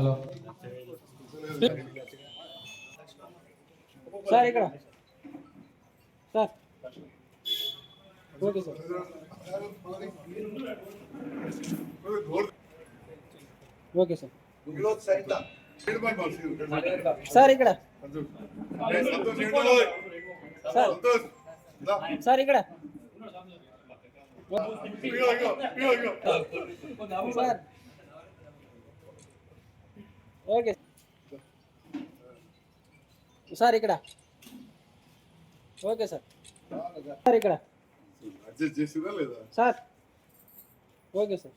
Hello sir ఇక్కడ sir okay sir okay sir sir ఇక్కడ sir sir ఇక్కడ sir okay. Sir ఇక్కడ. Okay sir. Sir ఇక్కడ. Sir. Okay sir.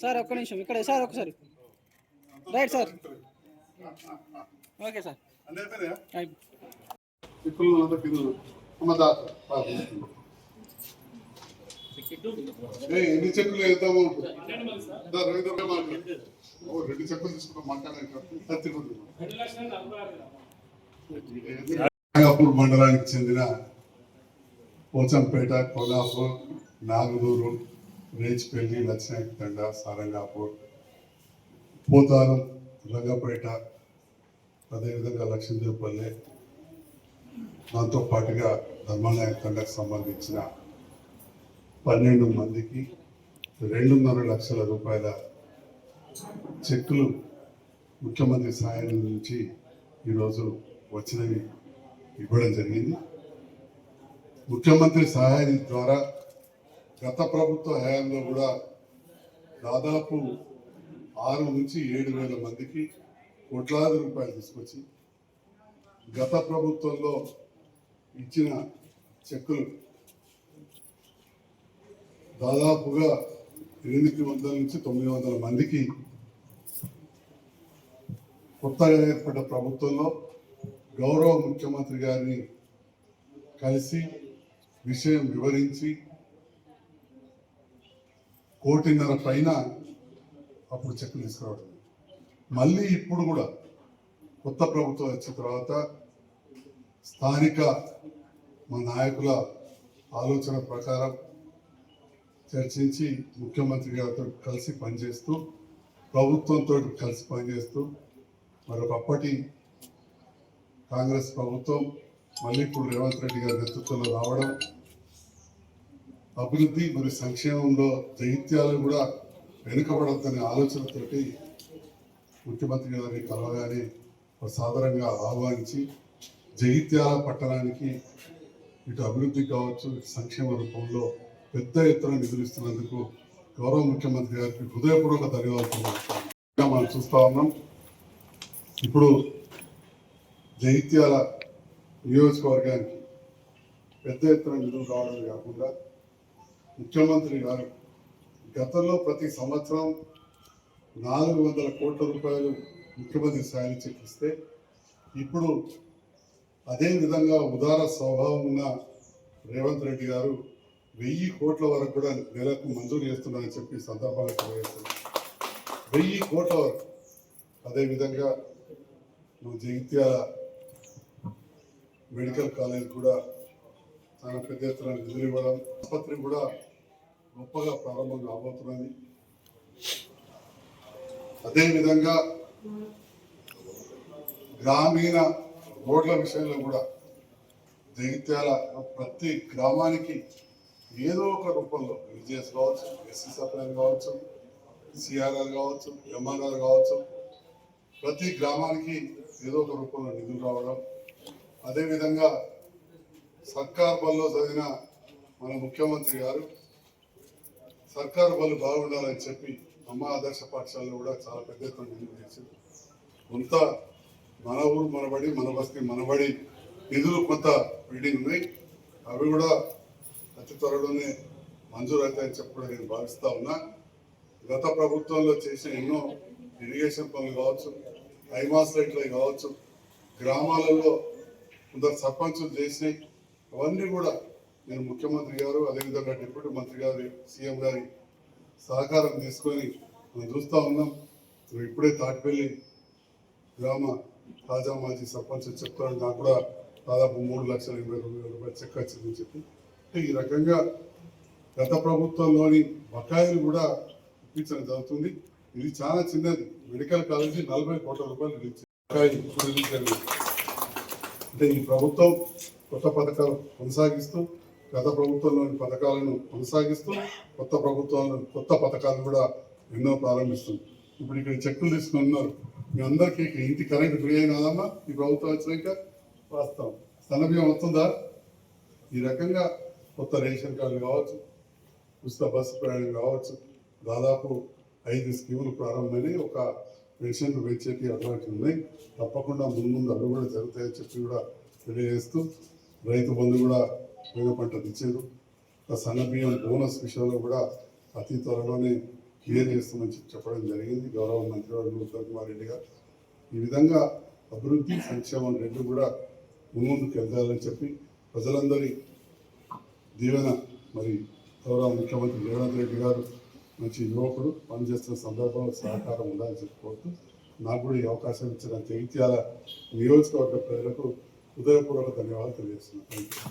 Sir ఒక్క నిమిషం ఇక్కడ సార్ ఒకసారి రైట్ సార్. ఓకే సార్ అన్నీ అయిపోయినాయా అయిపో- ఇప్పుడు అంతా పిల్లలు అమ్మ దాత ఏ ఎన్ని చెక్కులు వేద్దాము? రెండు చెక్కులు తీసుకున్నాం మాట్లాడాలి రంగాపూర్ మండలానికి చెందిన పోచంపేట కోలాపూర్ నాగదూరు రేచిపల్లి లక్ష్మీతండ సారంగాపూర్ పోతారం రంగపేట అదేవిధంగా లక్ష్మీదేవిపల్లె. దాంతో పాటుగా ధర్మనాయక తండకు సంబంధించిన పన్నెండు మందికి రెండున్నర లక్షల రూపాయల చెక్కులు ముఖ్యమంత్రి సాయం నుంచి ఈరోజు వచ్చినవి ఇవ్వడం జరిగింది. ముఖ్యమంత్రి సహాయం ద్వారా గత ప్రభుత్వ హయాంలో కూడా దాదాపు ఆరు నుంచి ఏడు వేల మందికి కోట్లాది రూపాయలు తీసుకొచ్చి గత ప్రభుత్వంలో ఇచ్చిన చెక్కులు దాదాపుగా ఎనిమిది వందల నుంచి తొమ్మిది వందల మందికి కొత్తగా ఏర్పడ్డ ప్రభుత్వంలో గౌరవ ముఖ్యమంత్రి గారిని కలిసి విషయం వివరించి కోటిన్నర పైన అప్పుడు చెక్కులు తీసుకురావడం. మళ్ళీ ఇప్పుడు కూడా కొత్త ప్రభుత్వం వచ్చిన తర్వాత స్థానిక మా నాయకుల ఆలోచన ప్రకారం చర్చించి ముఖ్యమంత్రి గారితో కలిసి పనిచేస్తూ ప్రభుత్వంతో కలిసి పనిచేస్తూ మరొకప్పటి కాంగ్రెస్ ప్రభుత్వం మళ్ళీ ఇప్పుడు రేవంత్ రెడ్డి గారి నేతృత్వంలో రావడం అభివృద్ధి మరియు సంక్షేమంలో జైత్యాలు కూడా వెనుకబడద్దనే ఆలోచనతోటి ముఖ్యమంత్రి గారిని కలవగానే సాధారణంగా ఆహ్వానించి జగిత్యాల పట్టణానికి ఇటు అభివృద్ధి కావచ్చు సంక్షేమ రూపంలో పెద్ద ఎత్తున నిధులు ఇస్తున్నందుకు గౌరవ ముఖ్యమంత్రి గారికి హృదయపూర్వక ధన్యవాదాలు మనం చూస్తా ఉన్నాం. ఇప్పుడు జైత్యాల నియోజకవర్గానికి పెద్ద ఎత్తున నిధులు రావడం కాకుండా ముఖ్యమంత్రి గారు గతంలో ప్రతి సంవత్సరం నాలుగు వందల కోట్ల రూపాయలు ముఖ్యమంత్రి స్థాయిని చెక్కిస్తే ఇప్పుడు అదే విధంగా ఉదార స్వభావం ఉన్న రేవంత్ రెడ్డి గారు వెయ్యి కోట్ల వరకు కూడా నెలకు మంజూరు చేస్తున్నారని చెప్పి సందర్భాలు తెలియజేస్తున్నారు వెయ్యి కోట్ల వరకు. అదేవిధంగా నువ్వు జగిత్యాల మెడికల్ కాలేజ్ కూడా చాలా పెద్ద ఎత్తున నిధులు ఇవ్వడం ఆసుపత్రి కూడా గొప్పగా ప్రారంభం కాబోతున్నది. అదేవిధంగా గ్రామీణ రోడ్ల విషయంలో కూడా జగిత్యాల ప్రతి గ్రామానికి ఏదో ఒక రూపంలో విజయస్ కావచ్చు ఎస్సీ సప్లైన్ కావచ్చు సిఆర్ఆర్ కావచ్చు ఎంఆర్ఆర్ కావచ్చు ప్రతి గ్రామానికి ఏదో ఒక రూపంలో నిధులు రావడం. అదేవిధంగా సర్కార్ బల్లో చదివిన మన ముఖ్యమంత్రి గారు సర్కారు బళ్ళు బాగుండాలని చెప్పి అమ్మ ఆదర్శ పాఠశాలలో కూడా చాలా పెద్ద ఎత్తున నిధులు చేసింది కొంత మన ఊరు మనబడి మన బస్తీ మనబడి నిధులు కొంత బిల్డింగ్ ఉన్నాయి. అవి కూడా అతి త్వరలోనే మంజూరు అవుతాయని చెప్పడం నేను భావిస్తా ఉన్నా. గత ప్రభుత్వంలో చేసిన ఎన్నో ఇరిగేషన్ పనులు కావచ్చు ఐమాస్ లైట్లు కావచ్చు గ్రామాలలో కొందరు సర్పంచులు చేసినాయి అవన్నీ కూడా నేను ముఖ్యమంత్రి గారు అదేవిధంగా డిప్యూటీ మంత్రి గారి సీఎం గారి సహకారం తీసుకొని మనం చూస్తూ ఉన్నాం. ఇప్పుడే తాటిపల్లి గ్రామ తాజా మాజీ సర్పంచ్ చెప్తాను నాకు కూడా దాదాపు మూడు లక్షల ఎనభై రెండు వేల రూపాయలు చెక్ వచ్చిందని చెప్పి అంటే ఈ రకంగా గత ప్రభుత్వంలోని బకాయిలు కూడా ఇప్పించడం జరుగుతుంది. ఇది చాలా చిన్నది. మెడికల్ కాలేజీ నలభై కోట్ల రూపాయలు రిలీజ్ అంటే ఈ ప్రభుత్వం కొత్త పథకాలు కొనసాగిస్తూ గత ప్రభుత్వంలోని పథకాలను కొనసాగిస్తూ కొత్త ప్రభుత్వంలో కొత్త పథకాలు కూడా ఎన్నో ప్రారంభిస్తుంది. ఇప్పుడు ఇక్కడ చెక్కులు తీసుకుని ఉన్నారు. మీ అందరికీ ఇంటి కరెంట్ ఫ్రీ అయినదమ్మా. ఈ ప్రభుత్వం వచ్చినాక వాస్తవం. సన్నబియ్యం వస్తుందా? ఈ రకంగా కొత్త రేషన్ కార్డులు కావచ్చు ఉచిత బస్సు ప్రయాణం కావచ్చు దాదాపు ఐదు స్కీములు ప్రారంభమై ఒక పెన్షన్లు పెంచేకి అటువంటి ఉన్నాయి. తప్పకుండా ముందు ముందు అవి కూడా జరుగుతాయని చెప్పి కూడా తెలియజేస్తూ రైతు బంధు కూడా పోయిన పంటలు ఇచ్చారు సన్న బియ్యం బోనస్ విషయంలో కూడా అతి త్వరలోనే క్లియర్ చేస్తామని చెప్పి చెప్పడం జరిగింది. గౌరవ మంత్రి ఉత్తమ్ కుమార్ రెడ్డి గారు. ఈ విధంగా అభివృద్ధి సంక్షేమం రెండు కూడా ముందుకు వెళ్తారని చెప్పి ప్రజలందరి దీవెన మరి గౌరవ ముఖ్యమంత్రి రేవంత్ రెడ్డి గారు మంచి యువకుడు పనిచేస్తున్న సందర్భంలో సహకారం ఉండాలని చెప్పి కోరుతూ నాకు కూడా ఈ అవకాశం ఇచ్చిన జగిత్యాల నియోజకవర్గ ప్రజలకు హృదయపూర్వక ధన్యవాదాలు తెలియజేస్తున్నాను.